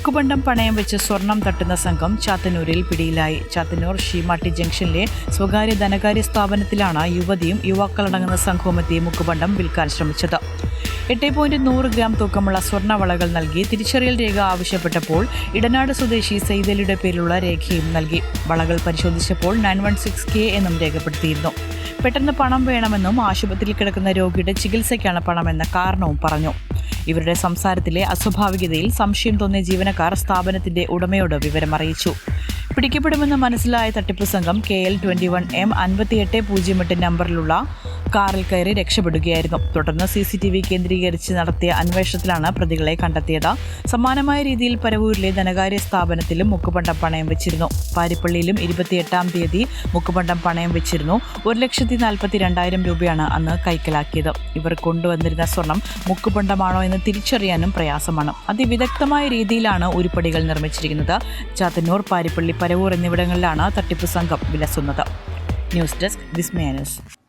മുക്കുപണ്ടം പണയം വെച്ച് സ്വർണം തട്ടുന്ന സംഘം ചാത്തന്നൂരിൽ പിടിയിലായി. ചാത്തന്നൂർ ഷീമാട്ടി ജംഗ്ഷനിലെ സ്വകാര്യ ധനകാര്യ സ്ഥാപനത്തിലാണ് യുവതിയും യുവാക്കളടങ്ങുന്ന സംഘവുമെത്തി മുക്കുപണ്ടം വിൽക്കാൻ ശ്രമിച്ചത്. എട്ട് പോയിന്റ് നൂറ് ഗ്രാം തൂക്കമുള്ള സ്വർണവളകൾ നൽകി തിരിച്ചറിയൽ രേഖ ആവശ്യപ്പെട്ടപ്പോൾ ഇടനാട് സ്വദേശി സെയ്തലിയുടെ പേരിലുള്ള രേഖയും നൽകി. വളകൾ പരിശോധിച്ചപ്പോൾ നയൻ വൺ സിക്സ് കെ എന്നും രേഖപ്പെടുത്തിയിരുന്നു. പെട്ടെന്ന് പണം വേണമെന്നും ആശുപത്രിയിൽ കിടക്കുന്ന രോഗിയുടെ ചികിത്സയ്ക്കാണ് പണമെന്ന കാരണവും പറഞ്ഞു. ഇവരുടെ സംസാരത്തിലെ അസ്വാഭാവികതയിൽ സംശയം തോന്നിയ ജീവനക്കാർ സ്ഥാപനത്തിന്റെ ഉടമയോട് വിവരം അറിയിച്ചു പിടിക്കപ്പെടുമെന്ന് മനസ്സിലായ തട്ടിപ്പ് സംഘം K L twenty one M അൻപത്തിയെട്ട് പൂജ്യം എട്ട് നമ്പറിലുള്ള കാറിൽ കയറി രക്ഷപ്പെടുകയായിരുന്നു. തുടർന്ന് സി സി ടി വി കേന്ദ്രീകരിച്ച് നടത്തിയ അന്വേഷണത്തിലാണ് പ്രതികളെ കണ്ടെത്തിയത്. സമാനമായ രീതിയിൽ പരവൂരിലെ ധനകാര്യ സ്ഥാപനത്തിലും മുക്കുപണ്ടം പണയം വെച്ചിരുന്നു. പാരിപ്പള്ളിയിലും ഇരുപത്തിയെട്ടാം തീയതി മുക്കുപണ്ടം പണയം വെച്ചിരുന്നു. ഒരു ലക്ഷത്തി നാൽപ്പത്തി രണ്ടായിരം രൂപയാണ് അന്ന് കൈക്കലാക്കിയത്. ഇവർ കൊണ്ടുവന്നിരുന്ന സ്വർണം മുക്കുപണ്ടമാണോ എന്ന് തിരിച്ചറിയാനും പ്രയാസമാണ്. അതിവിദഗ്ധമായ രീതിയിലാണ് ഉരുപ്പടികൾ നിർമ്മിച്ചിരിക്കുന്നത്. ചാത്തന്നൂർ പാരിപ്പള്ളി പരവൂർ എന്നിവിടങ്ങളിലാണ് തട്ടിപ്പ് സംഘം വിലസുന്നത്. News desk Vismaya news.